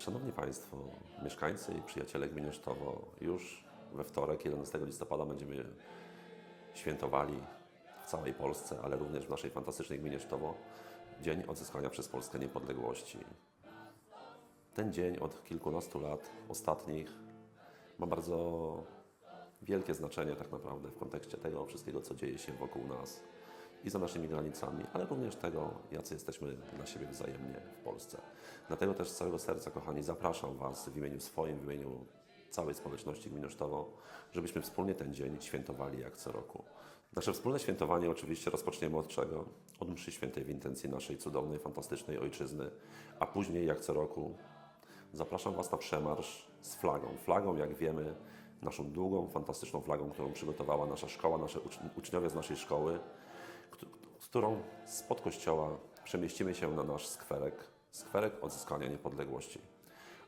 Szanowni Państwo, mieszkańcy i przyjaciele gminy Sztowo, już we wtorek, 11 listopada będziemy świętowali w całej Polsce, ale również w naszej fantastycznej gminie Sztowo Dzień Odzyskania przez Polskę Niepodległości. Ten dzień od kilkunastu lat ostatnich ma bardzo wielkie znaczenie tak naprawdę w kontekście tego wszystkiego, co dzieje się wokół nas i za naszymi granicami, ale również tego, jacy jesteśmy dla siebie wzajemnie w Polsce. Dlatego też z całego serca, kochani, zapraszam Was w imieniu swoim, w imieniu całej społeczności gminy Sztowo, żebyśmy wspólnie ten dzień świętowali jak co roku. Nasze wspólne świętowanie oczywiście rozpoczniemy od czego? Od mszy świętej w intencji naszej cudownej, fantastycznej ojczyzny, a później jak co roku Zapraszam Was na przemarsz z flagą. Flagą, jak wiemy, naszą długą, fantastyczną flagą, którą przygotowała nasza szkoła, nasze ucz- uczniowie z naszej szkoły, którą spod kościoła przemieścimy się na nasz skwerek, skwerek odzyskania niepodległości.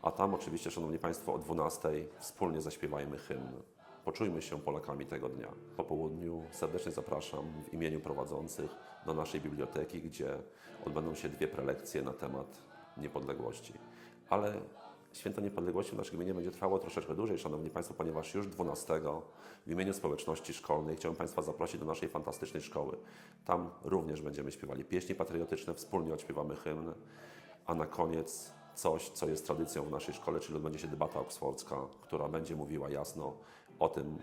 A tam oczywiście, Szanowni Państwo, o 12 wspólnie zaśpiewajmy hymn. Poczujmy się Polakami tego dnia. Po południu serdecznie zapraszam w imieniu prowadzących do naszej biblioteki, gdzie odbędą się dwie prelekcje na temat niepodległości. Ale Święto Niepodległości w naszej gminie będzie trwało troszeczkę dłużej, Szanowni Państwo, ponieważ już 12 w imieniu społeczności szkolnej chciałbym Państwa zaprosić do naszej fantastycznej szkoły. Tam również będziemy śpiewali pieśni patriotyczne, wspólnie odśpiewamy hymn, a na koniec coś, co jest tradycją w naszej szkole, czyli odbędzie się debata oksfordzka, która będzie mówiła jasno o tym,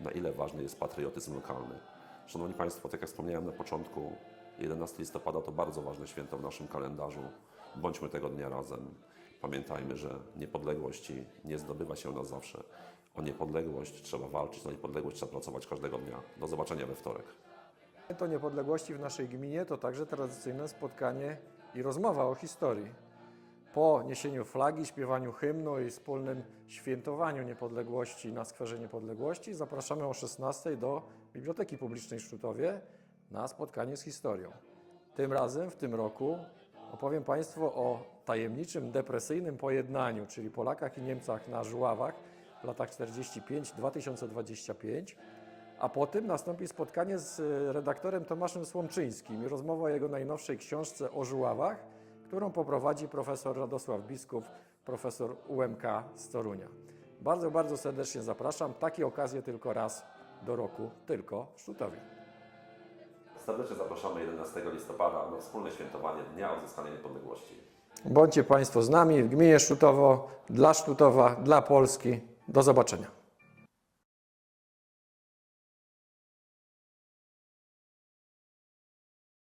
na ile ważny jest patriotyzm lokalny. Szanowni Państwo, tak jak wspomniałem na początku, 11 listopada to bardzo ważne święto w naszym kalendarzu. Bądźmy tego dnia razem. Pamiętajmy, że niepodległości nie zdobywa się na zawsze. O niepodległość trzeba walczyć, na niepodległość trzeba pracować każdego dnia. Do zobaczenia we wtorek. Święto Niepodległości w naszej gminie to także tradycyjne spotkanie i rozmowa o historii. Po niesieniu flagi, śpiewaniu hymnu i wspólnym świętowaniu niepodległości na Skwerze Niepodległości zapraszamy o 16 do Biblioteki Publicznej w Sztutowie na spotkanie z historią. Tym razem, w tym roku, opowiem Państwu o tajemniczym, depresyjnym pojednaniu, czyli Polakach i Niemcach na Żuławach w latach 45-2025, a potem nastąpi spotkanie z e, redaktorem Tomaszem Słomczyńskim i rozmowa o jego najnowszej książce o Żuławach, którą poprowadzi profesor Radosław Biskup, profesor UMK z Torunia. Bardzo, bardzo serdecznie zapraszam. Takie okazje tylko raz do roku, tylko w Sztutowie. Serdecznie zapraszamy 11 listopada na wspólne świętowanie Dnia Odzyskania Niepodległości. Bądźcie Państwo z nami w gminie Sztutowo, dla Sztutowa, dla Polski. Do zobaczenia.